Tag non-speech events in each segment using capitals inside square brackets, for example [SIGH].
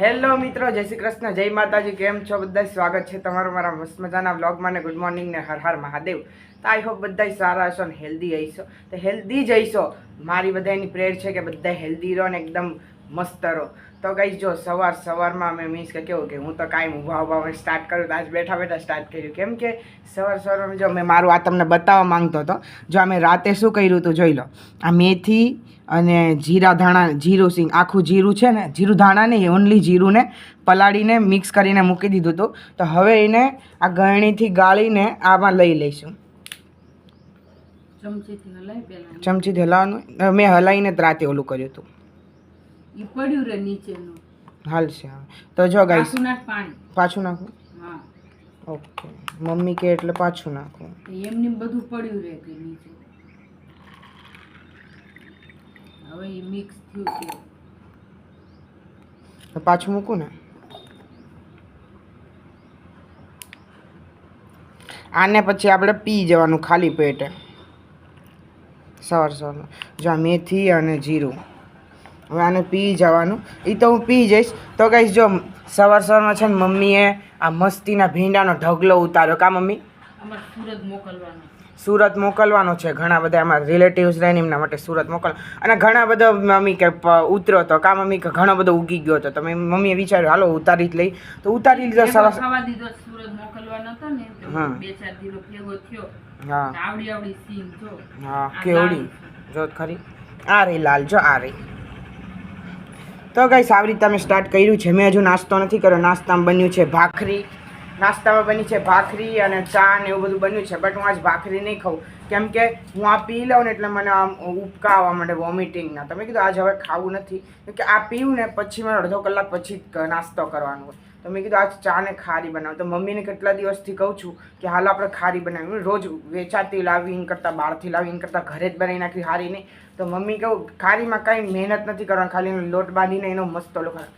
Hello મિત્રો, જય શ્રી કૃષ્ણ, જય માતાજી, કેમ છો? બધા સ્વાગત છે તમારું મારા મસ્ત મજાના વ્લોગમાં ને ગુડ મોર્નિંગ ને હર હર મહાદેવ. તો આઈ હોપ બધા સારા હશો ને હેલ્ધી હઈશો. તો હેલ્ધી જ હઈશો. મારી બધાની પ્રેર છે કે બધા હેલ્ધી રહો ને એકદમ મસ્ત રહો. તો ગઈ જો સવાર સવારમાં અમે મીન્સ કે કેવું કે હું તો કાંઈ ઊભા ઊભા સ્ટાર્ટ કર્યું તો આજ બેઠા બેઠા સ્ટાર્ટ કર્યું. કેમ કે સવાર સવારમાં જો મેં મારું આ તમને બતાવવા માંગતો હતો જો અમે રાતે શું કર્યું હતું જોઈ લો. આ મેથી અને જીરા ધાણા જીરું સિંગ આખું જીરું છે ને જીરું ધાણા નહીં ઓનલી જીરુંને પલાળીને મિક્સ કરીને મૂકી દીધું હતું તો હવે એને આ ગળણીથી ગાળીને આમાં લઈ લઈશું. ચમચીથી હલાવી ચમચીથી હલાવવાનું. મેં હલાવીને ત્રાતે રાતે ઓલું કર્યું હતું. પડ્યું રે નીચેનું. હાલશે તો જો ગાઈસ પાછું નાખ પાણી. પાછું નાખું? હા. ઓકે. મમ્મી કે એટલે પાછું નાખું. એમને બધું પડ્યું રે કે નીચે. હવે એ મિક્સ થયું કે પાછું મૂકું ને? આને પછી આપણે પી જવાનું ખાલી પેટે. સવાર સવારમાં. જો આ મેથી અને જીરું. હવે આને પી જવાનું. એ તો હું પી જઈશ. તો કહીશ જો સવાર સવારમાં છે ને મમ્મીએ આ મસ્તીના ભીંડાનો ઢગલો ઉતાર્યો. કા મમ્મી? સુરત મોકલવાનો. સુરત મોકલવાનો છે. ઘણા બધા અમારા રિલેટિવ્સ રહે ને એમના માટે સુરત મોકલ અને ઘણા બધા મમ્મી કે ઉતર્યો ઉતરો તો. કા મમ્મી કે ઘણો બધો ઉગી ગયો હતો તમે મમ્મીએ વિચાર્યું હાલો ઉતારી જ લઈ. તો ઉતારી લીધો સરસ સુરત મોકલવાનો હતો ને. હા. બે ચાર દિવસ ભેગો થયો. હા. આવડી આવડી સીન જો. હા કેવડી. જો ખરી. આ રહી લાલ જો આ રહી તો ગાઈસ આવી રીતે અમે સ્ટાર્ટ કર્યું છે. મેં હજુ નાસ્તો નથી કર્યો. નાસ્તામાં બન્યું છે ભાખરી. નાસ્તામાં બની છે ભાખરી અને ચા ને એવું બધું બન્યું છે. બટ હું આજ ભાખરી નહીં ખાઉં. કેમ કે હું આ પી લઉં ને એટલે મને આમ ઉપકા આવવા માટે વોમિટિંગના તમે કીધું આજ હવે ખાવું નથી. કે આ પીવું ને પછી મને અડધો કલાક પછી નાસ્તો કરવાનો હોય. તો મેં કીધું આજ ચા ને ખારી બનાવું. તો મમ્મીને કેટલા દિવસથી કહું છું કે, હાલ, આપણે ખારી બનાવી રોજ વેચાતી લાવી એમ કરતાં, બહારથી લાવી એમ કરતાં, ઘરે જ બનાવી નાખી હારી નહીં તો મમ્મી કહું, ખારીમાં કાંઈ મહેનત નથી કરવાની, ખાલી એનો લોટ બાંધીને એનો મસ્ત લોકો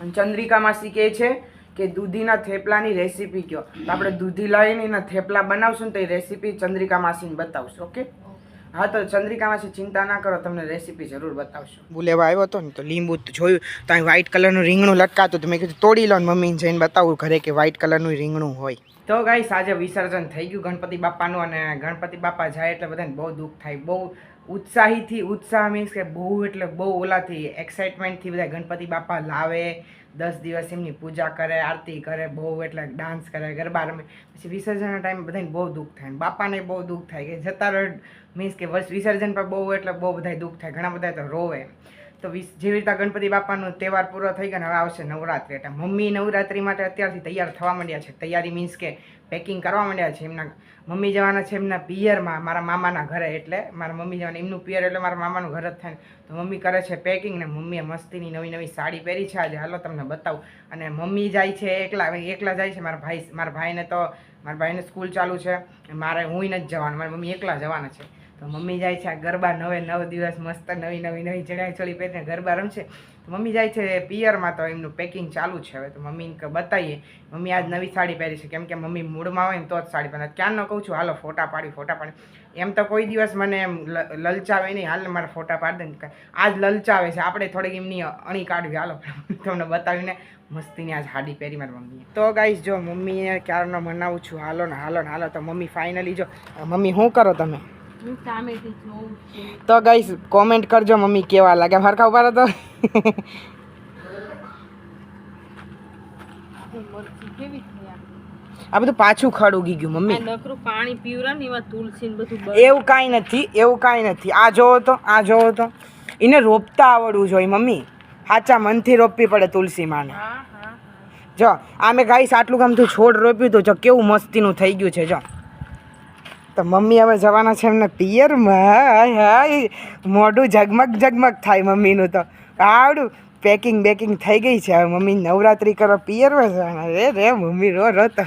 ચંદ્રિકા માસી કહે છે કે, દૂધીના થેપલાની રેસીપી કહો આપણે દૂધી લાવીને એના થેપલા બનાવશું ને તો એ રેસીપી ચંદ્રિકા માસીને બતાવશું, ઓકે? હા તો ચંદ્રિકામાં ચિંતા ના કરો તમને રેસીપી જરૂર બતાવશું. લેવા આવ્યો હતો ને તો લીંબુ જોયું તો અહીં વ્હાઈટ કલરનું રીંગણું લટકાતું તો મેં કીધું તોડી લો મમ્મીને જઈને બતાવું ઘરે કે વ્હાઈટ કલરનું રીંગણું હોય. તો ગાઈસ આજે વિસર્જન થઈ ગયું ગણપતિ બાપાનું અને ગણપતિ બાપા જાય એટલે બધાને બહુ દુઃખ થાય. બહુ ઉત્સાહીથી ઉત્સાહ મીન્સ કે બહુ એટલે બહુ ઓલાથી એક્સાઇટમેન્ટથી બધા ગણપતિ બાપા લાવે. દસ દિવસ એમની પૂજા કરે, આરતી કરે, બહુ એટલે ડાન્સ કરે, ગરબા રમે. પછી વિસર્જનના ટાઈમે બધાને બહુ દુઃખ થાય. બાપાને બહુ દુઃખ થાય કે જતા રહે. મીન્સ કે વર્ષ વિસર્જન પર બહુ એટલે બહુ બધા દુઃખ થાય. ઘણા બધા તો રોવે. તો વીસ જેવી રીતે ગણપતિ બાપાનો તહેવાર પૂરો થઈ ગયો હવે આવશે નવરાત્રિ. એટલે મમ્મી નવરાત્રિ માટે અત્યારથી તૈયાર થવા માંડ્યા છે. તૈયારી મીન્સ કે પેકિંગ કરવા માંડ્યા છે. એમના મમ્મી જવાના છે એમના પિયરમાં, મારા મામાના ઘરે. એટલે મારા મમ્મી જવાના, એમનું પિયર એટલે મારા મામાનું ઘર જ થાય તો મમ્મી કરે છે પેકિંગ ને મમ્મીએ મસ્તીની નવી નવી સાડી પહેરી છે. આજે હાલો તમને બતાવું. અને મમ્મી જાય છે એકલા એકલા જાય છે. મારા ભાઈ મારા ભાઈને તો મારા ભાઈને સ્કૂલ ચાલુ છે. મારે હું નથી જવાનું. મારી મમ્મી એકલા જવાના છે. તો મમ્મી જાય છે આ ગરબા નવે નવ દિવસ મસ્ત નવી નવી નવી ચણિયા ચોળી પહેરીને ગરબા રમશે. તો મમ્મી જાય છે પિયરમાં તો એમનું પેકિંગ ચાલુ છે હવે. તો મમ્મીને બતાવીએ મમ્મી આજ નવી સાડી પહેરી છે. કેમ કે મમ્મી મૂડમાં હોય ને તો જ સાડી પહેરે. ક્યારનો કહું છું, હાલો ફોટા પાડી ફોટા પાડી. એમ તો કોઈ દિવસ મને એમ લલચાવે નહીં. હાલ મારે ફોટા પાડી દે આજ લલચાવે છે. આપણે થોડીક એમની અણી કાઢવી. હાલો તમને બતાવીને મસ્તીની આજ હાડી પહેરી મારી મમ્મીએ. તો ગાઈશ જો મમ્મીએ ક્યારનો મનાવું છું. હાલો ને હાલો ને, હાલો. તો મમ્મી ફાઇનલી જો મમ્મી શું કરો તમે? તો ગાઈસ કોમેન્ટ કરજો મમ્મી કેવા લાગે. હરખા ઊભા તો. આ? બધું પાછું ખડ ઉગી ગયું મમ્મી. નકરું પાણી પીવરા ને એમાં તુલસી ને બધું એવું કાંઈ નથી એવું કાંઈ નથી. આ જોવો તો આ જોવો તો. એને રોપતા આવડવું જોઈએ મમ્મી. સાચા મનથી રોપવી પડે તુલસી માને જો આ મેં ગાઈસ આટલું ગમતું છોડ રોપ્યું હતું જો કેવું મસ્તીનું થઈ ગયું છે જો. તો મમ્મી હવે જવાના છે એમને પિયરમાં હાય હાય. મોઢું ઝગમગ ઝગમગ થાય મમ્મીનું તો. આવડું. પેકિંગ બેકિંગ થઈ ગઈ છે. હવે મમ્મી નવરાત્રિ કરો પિયરમાં જવાના રે રે મમ્મી રો રો તો.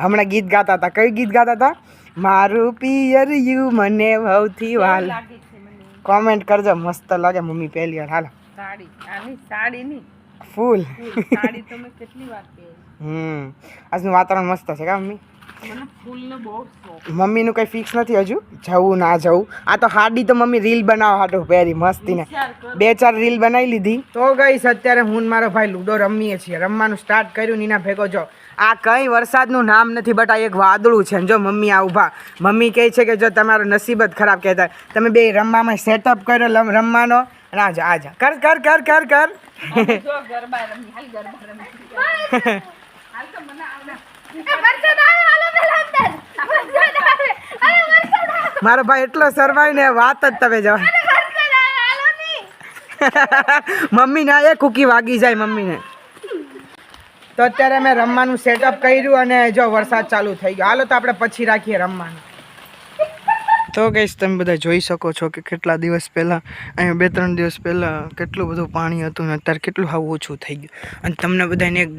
હમણાં ગીત ગાતા હતા. કયું ગીત ગાતા હતા? મારું પિયર યુ મને ભવથી વાલ. કોમેન્ટ કરજો. મસ્ત લાગે મમ્મી પહેલી વાર. હાલો. સાડી. આની સાડી ની ફૂલ. ફૂલ. સાડી તમે કેટલી વાર હમ. આજનું વાતાવરણ મસ્ત છે કા મમ્મી? મમ્મીનું કંઈ ફિક્સ નથી હજુ? જવું ના જવું. આ તો હાડી તો મમ્મી રીલ બનાવવા હાટું પહેરી મસ્તીને. ને બે ચાર રીલ બનાવી લીધી. તો ગઈશ અત્યારે હું મારો ભાઈ લુડો રમીએ છીએ. રમવાનું સ્ટાર્ટ કર્યું નીના ભેગો જો. આ કંઈ વરસાદનું નામ નથી બટ આ એક વાદળું છે જો મમ્મી આ ઊભા. મમ્મી કહે છે કે જો તમારો નસીબ જ ખરાબ કહેતા તમે બે રમવામાં સેટઅપ કર્યો રમવાનો. અને આજા આજા કર કર કર કર કર. ગરબા રમી હાલ ગરબા રમી. [LAUGHS] હાલ તો મને આવડે. મારો ભાઈ એટલો સરવાય ને વાત જ તમે જવા મમ્મી ના. એ કુકી વાગી જાય મમ્મીને. તો અત્યારે મેં રમવાનું સેટઅપ કર્યું અને જો વરસાદ ચાલુ થઈ ગયો. હાલો તો આપણે પછી રાખીએ રમવાનું. તો કહીશ તમે બધા જોઈ શકો છો કે કેટલા દિવસ પહેલાં, અહીંયા બે ત્રણ દિવસ પહેલાં કેટલું બધું પાણી હતું ને અત્યારે કેટલું હાવ ઓછું થઈ ગયું. અને તમને બધાને એક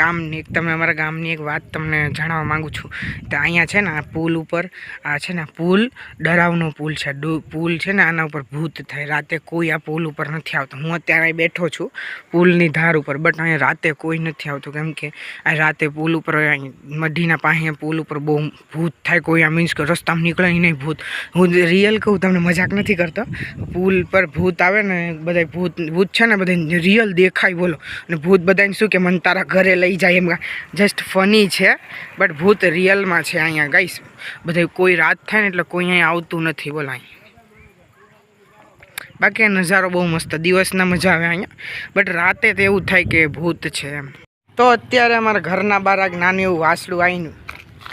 ગામની એક, તમને અમારા ગામની એક વાત તમને જણાવવા માગું છું. તો અહીંયા છે ને આ પુલ ઉપર, આ છે ને પુલ, ડરાવનો પુલ છે. પુલ છે ને આના ઉપર ભૂત થાય. રાતે કોઈ આ પુલ ઉપર નથી આવતો. હું અત્યારે બેઠો છું પુલની ધાર ઉપર બટ અહીંયા રાતે કોઈ નથી આવતું. કેમ કે આ રાતે પુલ ઉપર મઢીના પાસે પુલ ઉપર બહુ ભૂત થાય. કોઈ આ મીન્સ કે રસ્તામાં નીકળે નહીં ભૂત. હું રિયલ કહું, તમને મજાક નથી કરતો. પુલ પર ભૂત આવે ને બધા ભૂત ભૂત છે ને બધા રિયલ દેખાય, બોલો. અને ભૂત બધાને શું કે, મને તારા ઘરે લઈ જાય એમ જસ્ટ ફની છે બટ ભૂત રિયલમાં છે અહીંયા ગાઈશ બધા કોઈ રાત થાય ને, એટલે કોઈ અહીંયા આવતું નથી, બોલો અહીં. બાકી નજારો બહુ મસ્ત, દિવસના મજા આવે અહીંયા. બટ રાતે તો એવું થાય કે ભૂત છે એમ. તો અત્યારે અમારા ઘરના બહાર નાનું એવું વાસળું આવીને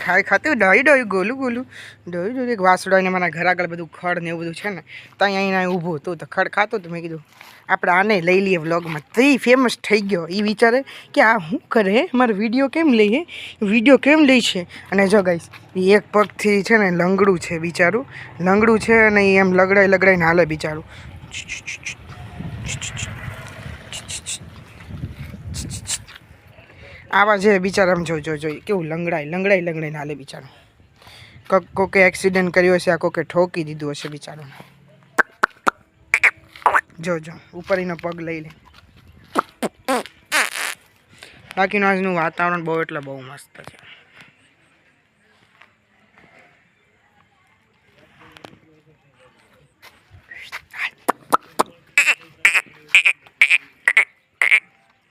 ખાઈ ખાતું ડહી ડોઈ ગોલું ગોલું. ડોઈ એક વાસળું મારા ઘર આગળ બધું ખડ ને એવું બધું છે ને ત્યાં અહીંયા ઊભો હતો, તો ખડ ખાતું તો મેં કીધું, આપણે આને લઈ લઈએ વ્લોગમાં તો ફેમસ થઈ ગયો. એ વિચારે કે આ શું કરે? મારો વીડિયો કેમ લઈએ વીડિયો કેમ લે છે? અને જો ગાઈશ એ એક પગથી છે ને લંગડું છે બિચારું. લંગડું છે અને એ એમ લગડાઈ લગડાઈને હાલે બિચારું. આવા છે બિચારા આમ જો જો જો કેવું લંગડાય લંગડાઈ લંગડાઈને હાલે બિચારો. કોક એક્સિડન્ટ કર્યો હશે, આ કોકે ઠોકી દીધું હશે બિચારો જો જો, ઉપર એનો પગ લઈ લે. બાકીનું આજનું વાતાવરણ બહુ એટલે બહુ મસ્ત છે.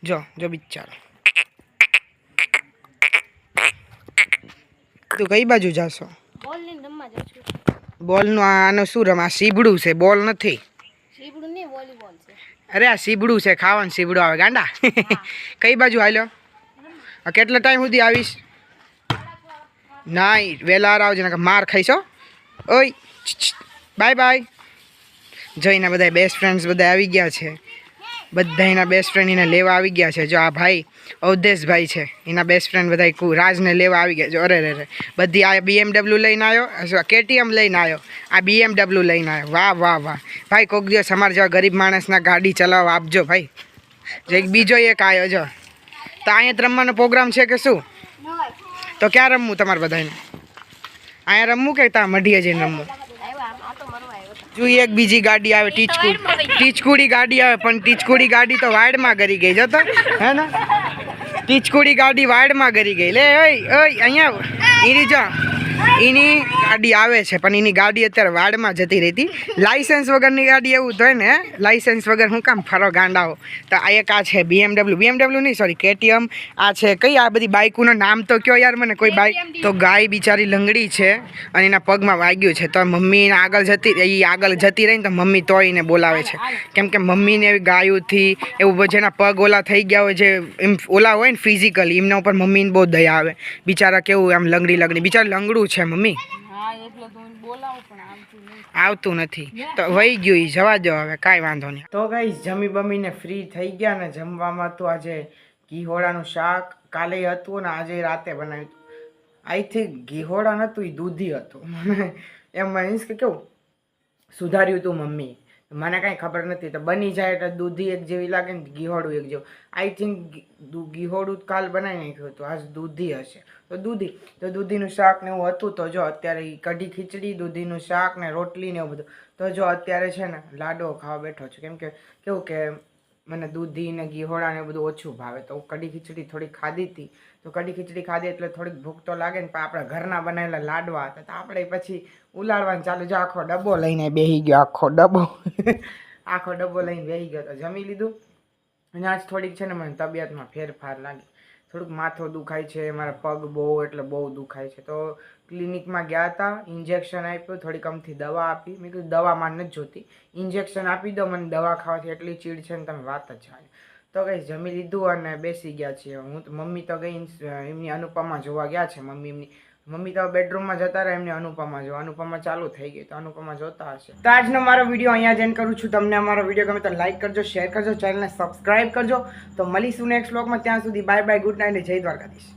જો જો બિચારો. તું કઈ બાજુ જાશો? બોલનું આનું શું રમ? આ સીબડું છે બોલ નથી. અરે આ સીબડું છે ખાવાનું સીબડું આવે ગાંડા. કઈ બાજુ હાલ્યો? કેટલો કેટલા ટાઈમ સુધી આવીશ? ના વહેલા આવજો માર ખાઈશો ઓય બાય બાય. જઈને બધા બેસ્ટ ફ્રેન્ડ્સ બધા આવી ગયા છે. બધા એના બેસ્ટ ફ્રેન્ડ એને લેવા આવી ગયા છે. જો આ ભાઈ અવધેશભાઈ છે, એના બેસ્ટ ફ્રેન્ડ બધા રાજને લેવા આવી ગયા છે. અરે રે રે બધી આ બીએમડબલ્યુ લઈને આવ્યો કેટીએમ લઈને આવ્યો, આ બીએમડબલ્યુ લઈને આવ્યો. વાહ વાહ વાહ. ભાઈ કોઈક દિવસ અમારા જેવા ગરીબ માણસના ગાડી ચલાવવા આપજો ભાઈ. જો એક બીજો એક આવ્યો જો. તો અહીંયા જ રમવાનો પ્રોગ્રામ છે કે શું? તો ક્યાં રમવું તમારે બધાને અહીંયા રમવું કે ત્યાં મઢીએ જઈને રમવું? મરવા જો એક બીજી ગાડી આવે ટીચકુડી. ટીચકુડી ગાડી આવે પણ ટીચકુડી ગાડી તો વાડમાં ગરી ગઈ જતો. હે ને? ટીચકુડી ગાડી વાડમાં ગરી ગઈ. લે ઓય ઓય અહીંયા ઈરી જો એની ગાડી આવે છે પણ એની ગાડી અત્યારે વાડમાં જતી રહેતી લાઇસન્સ વગરની ગાડી એવું તો ને લાઇસન્સ વગર હું કામ ફરો ગાંડાઓ. તો આ એક આ છે બીએમડબલ્યુ બીએમડબલ્યુ નહીં સોરી કેટીએમ આ છે કઈ આ બધી બાઇકનું નામ તો કયો યાર મને કોઈ બાઇક તો ગાય બિચારી લંગડી છે અને એના પગમાં વાગ્યું છે. તો મમ્મીને આગળ જતી એ આગળ જતી રહીને તો મમ્મી તો એને બોલાવે છે. કેમ કે મમ્મીને એવી ગાયોથી એવું જેના પગ ઓલા થઈ ગયા હોય જે એમ ઓલા હોય ને ફિઝિકલી એમના ઉપર મમ્મીને બહુ દયા આવે. બિચારા કેવું આમ લંગડી લંગડી. બિચારા લંગડું છે મમ્મી? હા એટલે તો હું બોલાવું પણ આવતું નથી. તો વહી ગયું એ જવા દો હવે કાંઈ વાંધો નહીં. તો ગઈ જમી બમીને ફ્રી થઈ ગયા ને જમવામાં તો આજે ઘીહોળાનું શાક કાલે હતું ને આજે રાતે બનાવ્યું હતું. આઈ થિંક ઘીહોળા નહોતું એ દૂધી હતું. [LAUGHS] એમ મીન્સ કે કેવું? સુધાર્યું હતું મમ્મી. મને કાંઈ ખબર નથી. તો બની જાય એટલે દૂધી એક જેવી લાગે ને ઘીહોળું એક જેવું. આઈ થિંક ઘીહોળું કાલ બનાવી નાખ્યું હતું. આજ દૂધી હશે. તો દૂધી, તો દૂધીનું શાક ને એવું હતું. તો જો અત્યારે કઢી ખીચડી, દૂધીનું શાક ને રોટલી ને એવું બધું. તો જો અત્યારે છે ને લાડો ખાવા બેઠો છું. કેમ કે, કેવું કે મને દૂધી ને ગીહોળા ને બધું ઓછું ભાવે. તો કઢી ખીચડી થોડી ખાધી હતી. તો કઢી ખીચડી ખાધી એટલે થોડીક ભૂખ તો લાગે ને, પણ આપણા ઘરના બનાવેલા લાડવા હતા, તો આપણે પછી ઉલાડવાનું ચાલુ. જો આખો ડબ્બો લઈને બેસી ગયો, આખો ડબ્બો. [LAUGHS] આખો ડબ્બો લઈને બેસી ગયો તો જમી લીધું. અને આજ થોડીક છે ને મને તબિયતમાં ફેરફાર લાગે. થોડુંક માથું દુખાય છે, મારા પગ બહુ, એટલે બહુ દુખાય છે. તો ક્લિનિકમાં ગયા હતા, ઇન્જેક્શન આપ્યું, થોડીક અમથી દવા આપી. મેં કીધું દવામાં નથી જોતી. ઇન્જેક્શન આપી દો, મને દવા ખાવાથી એટલી ચીડ છે ને તમે વાત જ છાડો તો કંઈ જમી લીધું અને બેસી ગયા છીએ. હું તો, મમ્મી તો ગઈ એમની અનુપમા જોવા ગયા છે, મમ્મી એમની. મમ્મી તો બેડરૂમમાં જતા રહ્યા એમને અનુપમા જો અનુપમા ચાલુ થઈ ગઈ, તો અનુપમા જોતા હશે. તો આજનો મારો વીડિયો અહીંયા જેન કરું છું. તમને અમારો વીડિયો ગમે તો લાઈક કરજો શેર કરજો ચેનલને સબસ્ક્રાઈબ કરજો. તો મળીશું નેક્સ્ટ બ્લોગમાં ત્યાં સુધી બાય બાય ગુડ નાઇટ જય દ્વારકાધીશ.